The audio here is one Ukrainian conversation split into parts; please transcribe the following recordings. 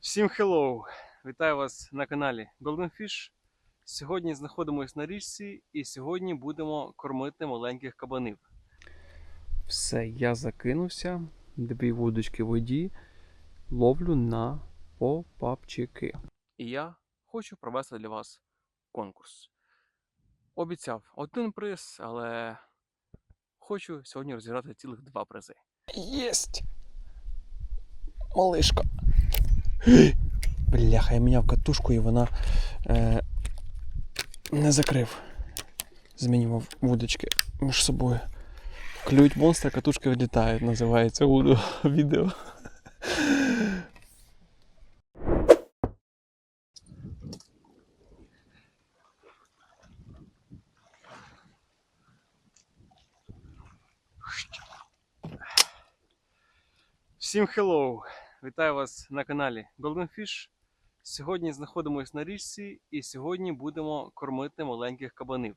Всім hello! Вітаю вас на каналі Golden Fish. Сьогодні знаходимося на річці і сьогодні будемо кормити маленьких кабанів. Все, я закинувся, дві вудочки в воді, ловлю на попапчики. І я хочу провести для вас конкурс. Обіцяв один приз, але хочу сьогодні розіграти цілих два призи. Єсть! Малишка. Бляха, я міняв катушку і вона е, не закрив. Змінював вудочки між собою. Клюють монстри, катушки відлітають, називається вуду відео. Всім hello! Вітаю вас на каналі Golden Fish. Сьогодні знаходимося на річці і сьогодні будемо кормити маленьких кабанів.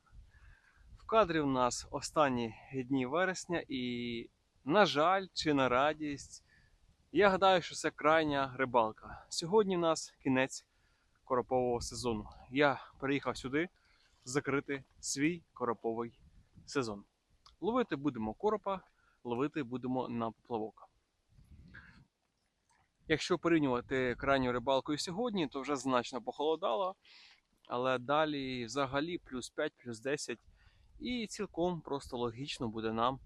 В кадрі у нас останні дні вересня і, на жаль, чи на радість, я гадаю, що це крайня рибалка. Сьогодні в нас кінець коропового сезону. Я приїхав сюди закрити свій короповий сезон. Ловити будемо коропа, ловити будемо на поплавок. Якщо порівнювати крайню рибалку і сьогодні, то вже значно похолодало. Але далі взагалі плюс 5, плюс 10. І цілком просто логічно буде нам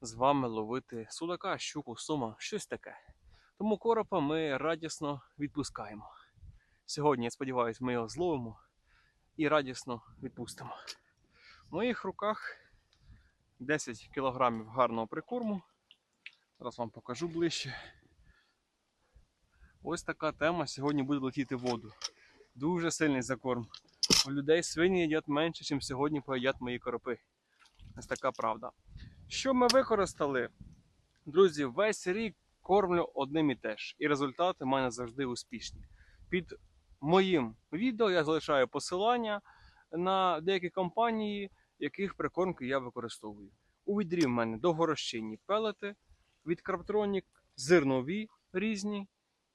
з вами ловити судака, щуку, сума, щось таке. Тому коропа ми радісно відпускаємо. Сьогодні, я сподіваюся, ми його зловимо і радісно відпустимо. В моїх руках 10 кг гарного прикорму. Зараз вам покажу ближче. Ось така тема сьогодні буде летіти воду. Дуже сильний закорм. У людей свині їдять менше, ніж сьогодні поїдять мої коропи. Ось така правда. Що ми використали? Друзі, весь рік кормлю одним і теж. І результати в мене завжди успішні. Під моїм відео я залишаю посилання на деякі компанії, яких прикормки я використовую. У відрі в мене довгорозчинні пелети від Краптронік, зернові різні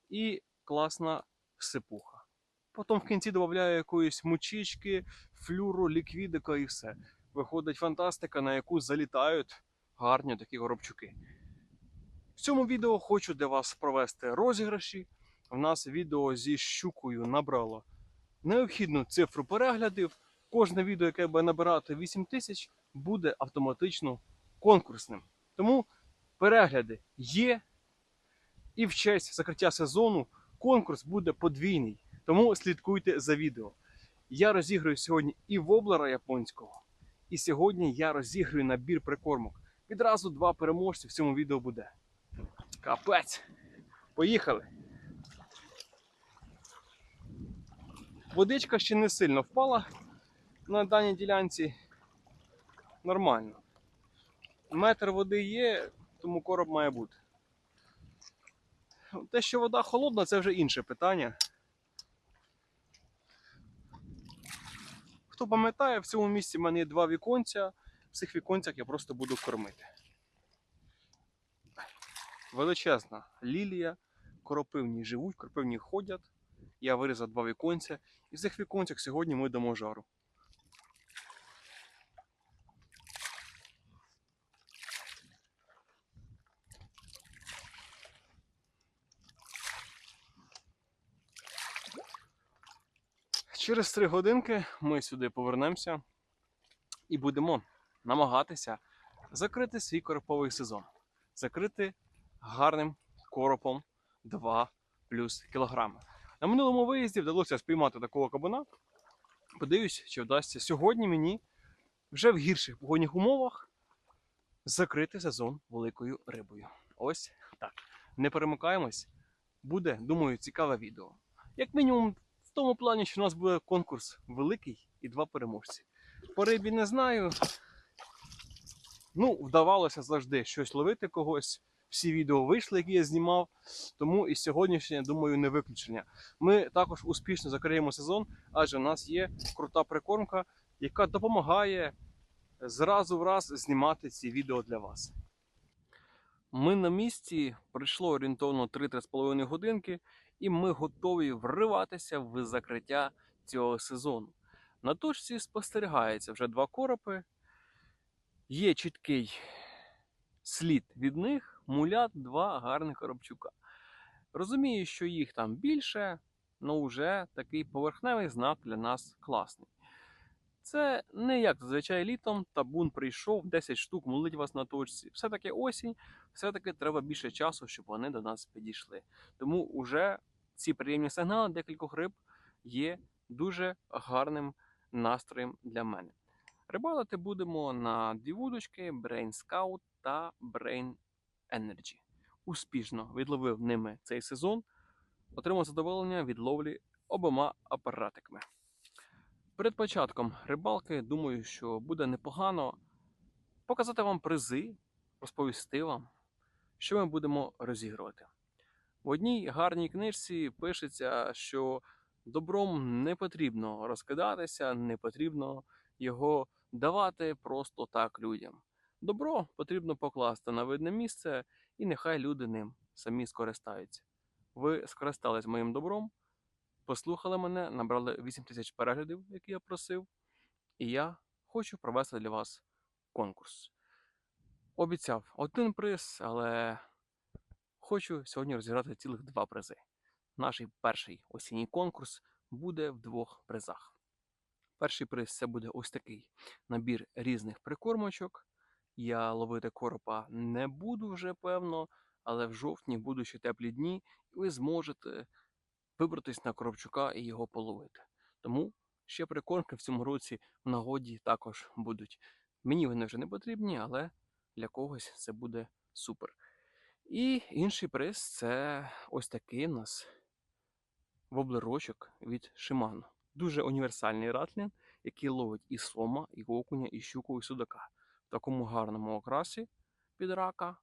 і класна сипуха. Потім в кінці додаю якоїсь мучички, флюру, ліквідика і все. Виходить фантастика, на яку залітають гарні такі горобчуки. В цьому відео хочу для вас провести розіграші. В нас відео зі щукою набрало необхідну цифру переглядів. Кожне відео, яке буде набирати 8 тисяч, буде автоматично конкурсним. Тому перегляди є, і в честь закриття сезону конкурс буде подвійний. Тому слідкуйте за відео. Я розіграю сьогодні і воблера японського, і сьогодні я розіграю набір прикормок. Відразу два переможці в цьому відео буде. Капець! Поїхали! Водичка ще не сильно впала на даній ділянці. Нормально. Метр води є, тому короб має бути. Те, що вода холодна, це вже інше питання. Хто пам'ятає, в цьому місці в мене є два віконця. В цих віконцях я просто буду кормити. Величезна лілія, коропивні живуть, коропивні ходять. Я вирізав два віконця. І в цих віконцях сьогодні ми дамо жару. Через три годинки ми сюди повернемося і будемо намагатися закрити свій короповий сезон. Закрити гарним коропом 2 плюс кілограми. На минулому виїзді вдалося спіймати такого кабана. Подивлюсь, чи вдасться сьогодні мені вже в гірших погодних умовах закрити сезон великою рибою. Ось так. Не перемикаємось. Буде, думаю, цікаве відео. Як мінімум, тому плані, що у нас буде конкурс великий і два переможці. По рибі не знаю. Ну, вдавалося завжди щось ловити когось. Всі відео вийшли, які я знімав. Тому і сьогоднішнє, думаю, не виключення. Ми також успішно закриємо сезон, адже у нас є крута прикормка, яка допомагає зразу в раз знімати ці відео для вас. Ми на місці, пройшло орієнтовно 3-3,5 годинки, і ми готові вриватися в закриття цього сезону. На точці спостерігається вже два коропи. Є чіткий слід від них, мулят два гарних коробчука. Розумію, що їх там більше, але вже такий поверхневий знак для нас класний. Це не як зазвичай літом, табун прийшов, 10 штук мулить вас на точці. Все-таки осінь, все-таки треба більше часу, щоб вони до нас підійшли. Тому вже ці приємні сигнали декількох риб є дуже гарним настроєм для мене. Рибалити будемо на дві вудочки Brain Scout та Brain Energy. Успішно відловив ними цей сезон, отримав задоволення від ловлі обома апаратиками. Перед початком рибалки думаю, що буде непогано показати вам призи, розповісти вам, що ми будемо розігрувати. В одній гарній книжці пишеться, що добром не потрібно розкидатися, не потрібно його давати просто так людям. Добро потрібно покласти на видне місце, і нехай люди ним самі скористаються. Ви скористались моїм добром, послухали мене, набрали 8 тисяч переглядів, які я просив, і я хочу провести для вас конкурс. Обіцяв один приз, але хочу сьогодні розіграти цілих два призи. Наш перший осінній конкурс буде в двох призах. Перший приз це буде ось такий набір різних прикормочок. Я ловити коропа не буду вже певно, але в жовтні будуть ще теплі дні, і ви зможете вибратись на коробчука і його половити. Тому ще прикормки в цьому році в нагоді також будуть. Мені вони вже не потрібні, але для когось це буде супер. І інший приз це ось такий у нас воблерочок від Shimano. Дуже універсальний ратлін, який ловить і сома, і окуня, і щуку, і судака. В такому гарному окрасі під рака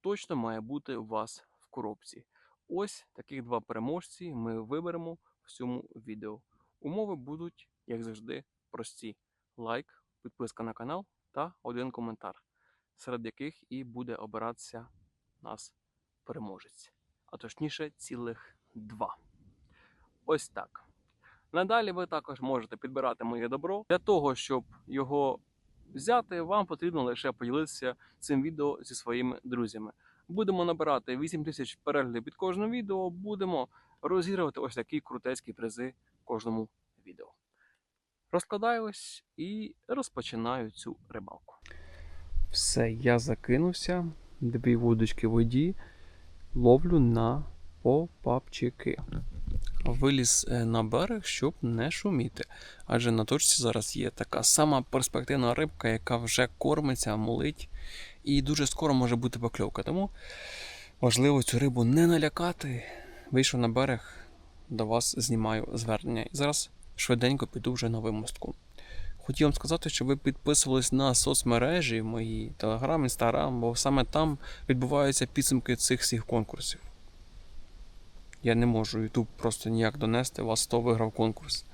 точно має бути у вас в коробці. Ось таких два переможці ми виберемо в цьому відео. Умови будуть, як завжди, прості: лайк, підписка на канал та один коментар, серед яких і буде обиратися нас переможець. А точніше, цілих два. Ось так. Надалі ви також можете підбирати моє добро. Для того, щоб його взяти, вам потрібно лише поділитися цим відео зі своїми друзями. Будемо набирати 8 тисяч переглядів під кожним відео, будемо розігрувати ось такі крутецькі призи кожному відео. Розкладаю ось і розпочинаю цю рибалку. Все, я закинувся, дві вудочки воді, ловлю на попапчики. Виліз е, на берег, щоб не шуміти. Адже на точці зараз є така сама перспективна рибка, яка вже кормиться, молить, і дуже скоро може бути покльовка. Тому важливо цю рибу не налякати. Вийшов на берег, до вас знімаю звернення. І зараз швиденько піду вже на вимостку. Хотів вам сказати, що ви підписувались на соцмережі мої Telegram, Instagram, бо саме там відбуваються підсумки цих всіх конкурсів. Я не можу YouTube просто ніяк донести, вас хто виграв конкурс.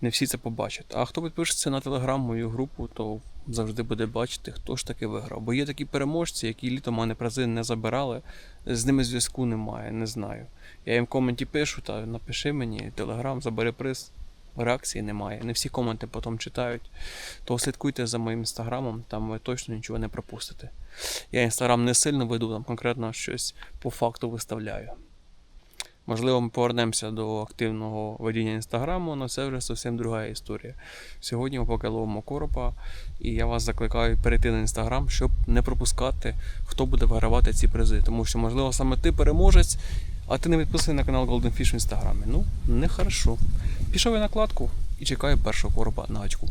Не всі це побачать. А хто підпишеться на Telegram мою групу, то завжди буде бачити, хто ж таки виграв. Бо є такі переможці, які літом мене призи не забирали, з ними зв'язку немає, не знаю. Я їм коменті пишу, та напиши мені, Telegram, забери приз. Реакції немає. Не всі коменти потім читають. То слідкуйте за моїм інстаграмом, там ви точно нічого не пропустите. Я інстаграм не сильно веду, там конкретно щось по факту виставляю. Можливо, ми повернемося до активного ведення інстаграму, але це вже зовсім друга історія. Сьогодні ми поки ловимо коропа, і я вас закликаю перейти на інстаграм, щоб не пропускати, хто буде вигравати ці призи. Тому що, можливо, саме ти переможець, а ти не підписаний на канал Golden Fish в інстаграмі. Ну, нехорошо. Пішов я накладку і чекаю першого коропа на гачку.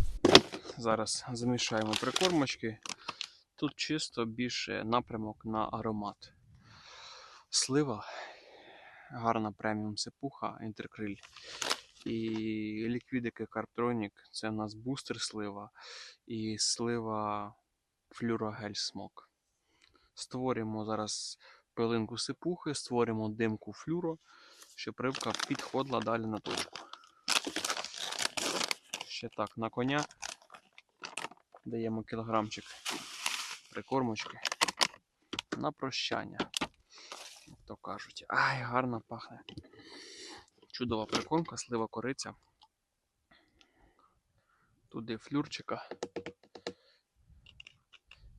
Зараз замішаємо прикормочки. Тут чисто більше напрямок на аромат. Слива гарна преміум сипуха інтеркриль. І ліквідики Карптронік це у нас бустер слива і слива флюрогель смок. Створюємо зараз пилинку сипухи, створюємо димку флюро, щоб рибка підходила далі на точку. Ще так, на коня даємо кілограмчик прикормочки. на прощання. То кажуть. Ай, гарно пахне. Чудова прикормка, слива кориця. Туди флюрчика.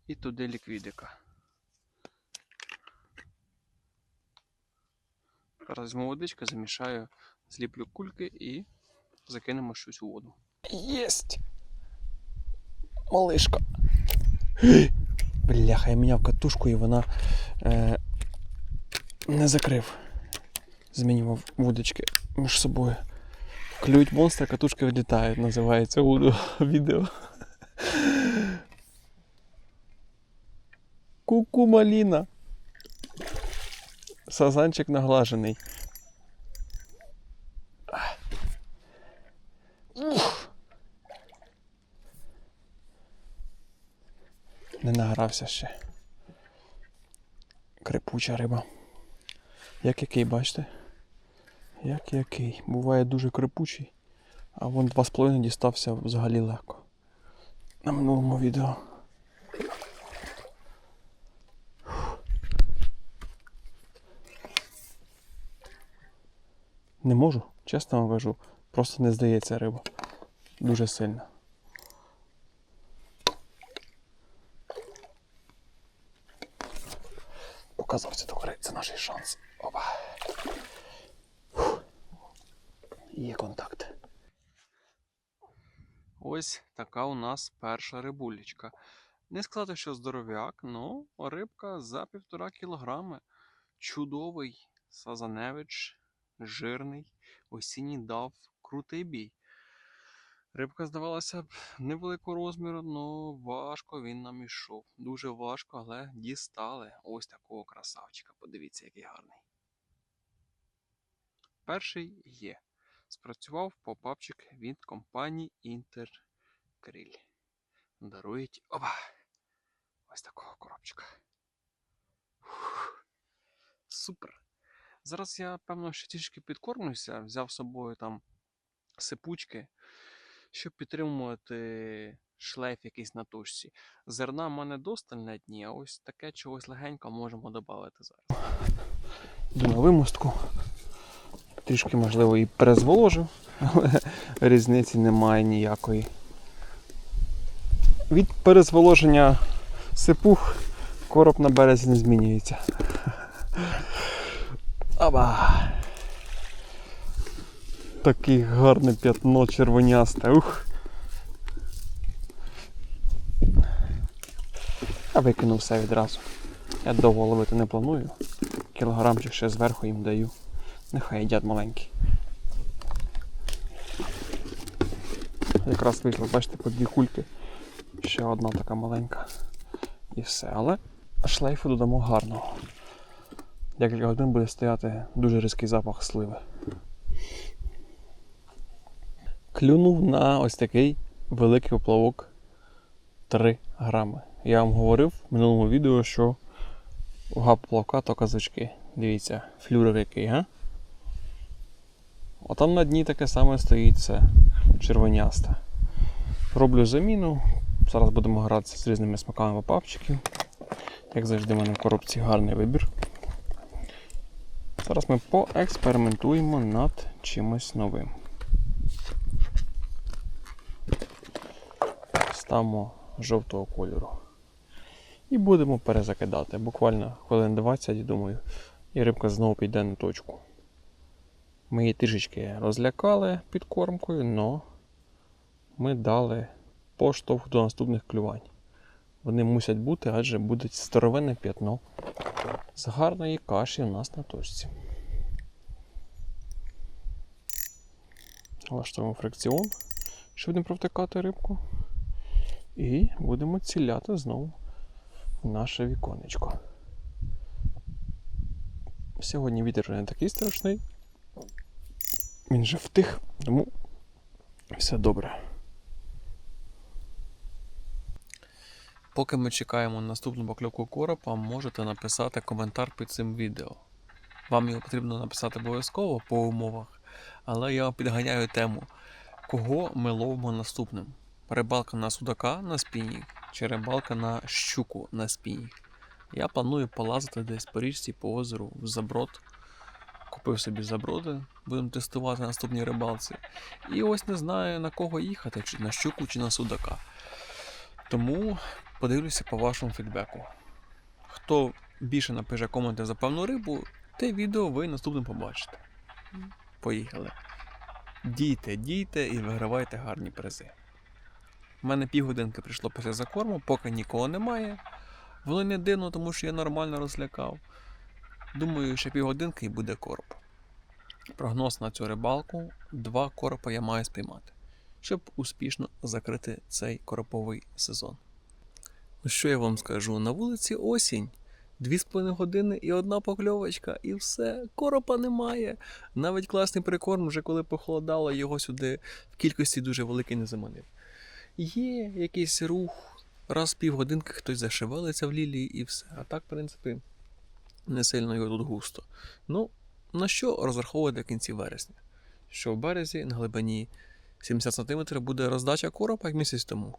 І туди ліквідика. Зараз візьму водичку, замішаю, зліплю кульки і закинемо щось у воду. Єсть! Малишка. Бляха, я міняв катушку і вона е, не закрив. Змінював вудочки між собою. Клюють монстри, катушки відлітають, називається уду відео. Ку-ку маліна. Сазанчик наглажений. Ух. Не награвся ще. Крепуча риба. Як який, бачите? Як який. Буває дуже крепучий, а вон 2,5 дістався взагалі легко. На минулому відео. Не можу, чесно вам кажу. Просто не здається риба. Дуже сильно. Показався до гори, це наш шанс. Опа. Фух. Є контакт. Ось така у нас перша рибулечка. Не сказати, що здоров'як, ну рибка за півтора кілограми. Чудовий сазаневич, жирний, осінній дав крутий бій. Рибка здавалася б невеликого розміру, але важко він нам ішов. Дуже важко, але дістали ось такого красавчика. Подивіться, який гарний. Перший є. Спрацював попапчик від компанії Інтеркриль. Дарують опа! Ось такого коробчика. Фух. Супер. Зараз я, певно, ще трішки підкормлюся, взяв з собою там сипучки, щоб підтримувати шлейф якийсь на тушці. Зерна в мене досталь на дні, а ось таке чогось легенько можемо додати зараз. Йду на вимостку. Трішки, можливо, і перезволожив, але різниці немає ніякої. Від перезволоження сипух короб на березі не змінюється. Аба! Таке гарне п'ятно червонясте. Ух. Я викинув все відразу. Я довго ловити не планую. Кілограмчик ще зверху їм даю. Нехай їдять маленькі. Якраз вийшло, бачите, по дві кульки. Ще одна така маленька. І все. Але шлейфу додамо гарного. Декілька годин буде стояти дуже різкий запах сливи. Клюнув на ось такий великий поплавок 3 грами. Я вам говорив в минулому відео, що вага поплавка то казачки. Дивіться, флюрик який, га? А на дні таке саме стоїть це червонясте. Роблю заміну. Зараз будемо гратися з різними смаками попапчиків. Як завжди, в мене в коробці гарний вибір. Зараз ми поекспериментуємо над чимось новим. Ставимо жовтого кольору. І будемо перезакидати. Буквально хвилин 20, думаю, і рибка знову піде на точку. Ми її трішечки розлякали підкормкою, але ми дали поштовх до наступних клювань. Вони мусять бути, адже буде старовинне п'ятно з гарної каші у нас на точці. Влаштуємо фрикціон, щоб не провтикати рибку. І будемо ціляти знову в наше віконечко. Сьогодні вітер не такий страшний. Він вже втих, тому все добре. Поки ми чекаємо наступну покльовку коропа, можете написати коментар під цим відео. Вам його потрібно написати обов'язково по умовах, але я підганяю тему, кого ми ловимо наступним. Рибалка на судака на спінінг чи рибалка на щуку на спінінг. Я планую полазити десь по річці, по озеру, в заброд. Купив собі заброди, будемо тестувати на наступній рибалці. І ось не знаю на кого їхати, чи на щуку, чи на судака. Тому подивлюся по вашому фідбеку. Хто більше напише коменти за певну рибу, те відео ви наступним побачите. Поїхали. Дійте, дійте і вигравайте гарні призи. У мене півгодинки прийшло після закорму, поки нікого немає. Воно не дивно, тому що я нормально розлякав. Думаю, ще півгодинки і буде короб. Прогноз на цю рибалку: два коропа я маю спіймати, щоб успішно закрити цей короповий сезон. Ну що я вам скажу? На вулиці осінь. Дві з половиною години і одна покльовочка, і все, коропа немає. Навіть класний прикорм, вже коли похолодало, його сюди в кількості дуже великий не заманив. Є якийсь рух, раз в півгодинки хтось зашевелиться в лілії і все. А так, в принципі, не сильно його тут густо. Ну, на що розраховувати в кінці вересня? Що в березі на глибині 70 см буде роздача коропа як місяць тому.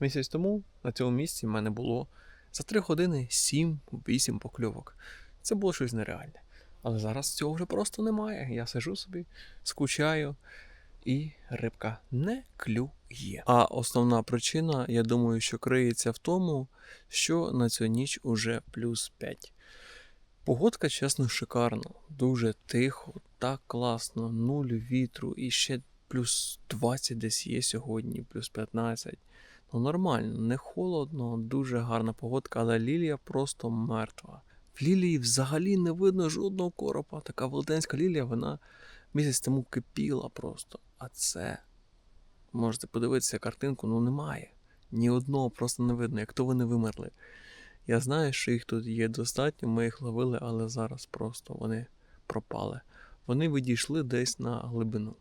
Місяць тому на цьому місці в мене було за 3 години 7-8 покльовок. Це було щось нереальне. Але зараз цього вже просто немає. Я сижу собі, скучаю, і рибка не клює. А основна причина, я думаю, що криється в тому, що на цю ніч уже плюс 5. Погодка, чесно, шикарна. Дуже тихо, так класно, нуль вітру і ще плюс 20 десь є сьогодні, плюс 15. Ну нормально, не холодно, дуже гарна погодка, але лілія просто мертва. В лілії взагалі не видно жодного коропа. Така велетенська лілія, вона місяць тому кипіла просто. А це можете подивитися картинку, ну немає. Ні одного просто не видно, як то вони вимерли. Я знаю, що їх тут є достатньо, ми їх ловили, але зараз просто вони пропали. Вони відійшли десь на глибину.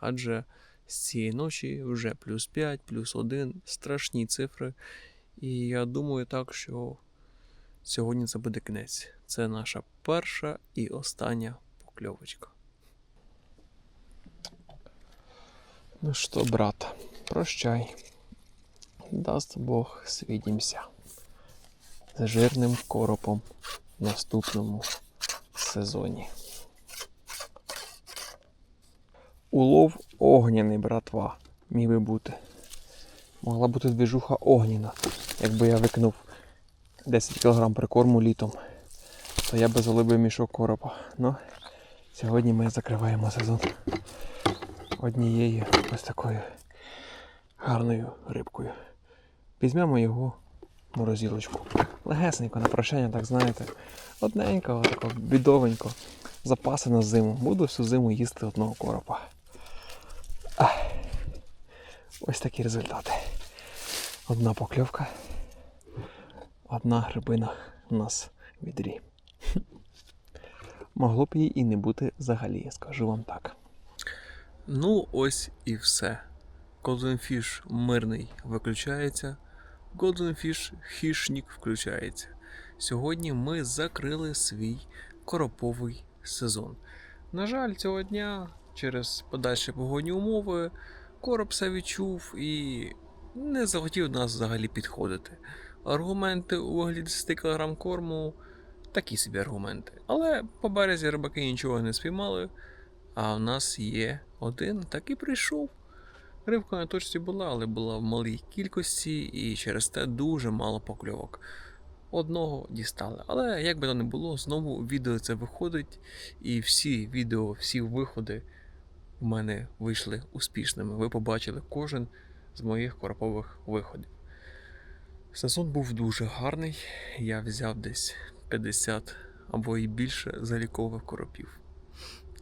Адже з цієї ночі вже плюс 5, плюс 1, страшні цифри. І я думаю так, що сьогодні це буде кінець. Це наша перша і остання покльовочка. Ну що, брат, прощай. Даст Бог, свідімся. З жирним коропом в наступному сезоні. Улов огняний, братва, міг би бути. Могла бути двіжуха огняна. Якби я викинув 10 кг прикорму літом, то я би залибив мішок коропа. Ну, сьогодні ми закриваємо сезон однією ось такою гарною рибкою. Візьмемо його в морозилочку. Легесенько на прощання, так знаєте. Одненько, тако, бідовенько. Запаси на зиму. Буду всю зиму їсти одного коропа. Ах. Ось такі результати. Одна покльовка, одна грибина у нас в відрі. Могло б її і не бути взагалі, я скажу вам так. Ну, ось і все. Golden Fish мирний виключається. Golden Fish хищник включається. Сьогодні ми закрили свій короповий сезон. На жаль, цього дня через подальші погодні умови короб все відчув і не захотів нас взагалі підходити. Аргументи у вигляді 10 кг корму такі собі аргументи. Але по березі рибаки нічого не спіймали. А в нас є один, так і прийшов. Рибка на точці була, але була в малій кількості і через те дуже мало покльовок. Одного дістали. Але як би то не було, знову відео це виходить, і всі відео, всі виходи в мене вийшли успішними. Ви побачили кожен з моїх коропових виходів. Сезон був дуже гарний. Я взяв десь 50 або і більше залікових коропів.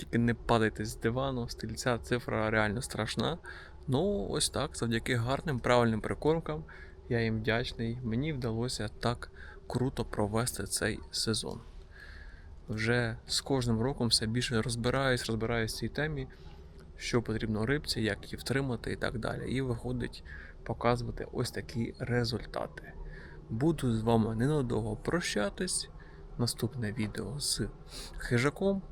Тільки не падайте з дивану, стільця цифра реально страшна. Ну, ось так, завдяки гарним, правильним прикормкам, я їм вдячний. Мені вдалося так круто провести цей сезон. Вже з кожним роком все більше розбираюсь, розбираюсь в цій темі, що потрібно рибці, як її втримати і так далі. І виходить показувати ось такі результати. Буду з вами ненадовго прощатись. Наступне відео з хижаком.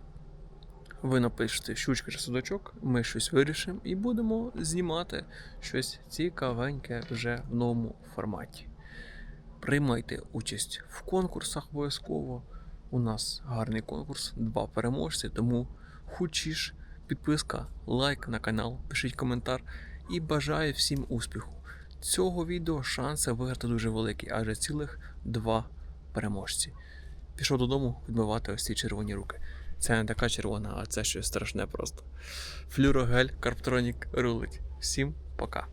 Ви напишете щучка чи судачок, ми щось вирішимо і будемо знімати щось цікавеньке вже в новому форматі. Приймайте участь в конкурсах обов'язково. У нас гарний конкурс, два переможці, тому хочеш підписка, лайк на канал, пишіть коментар і бажаю всім успіху. Цього відео шанси виграти дуже великі, адже цілих два переможці. Пішов додому відмивати ось ці червоні руки. Це не така червона, а це щось страшне просто. Флюрогель, Карптронік рулить. Всім пока.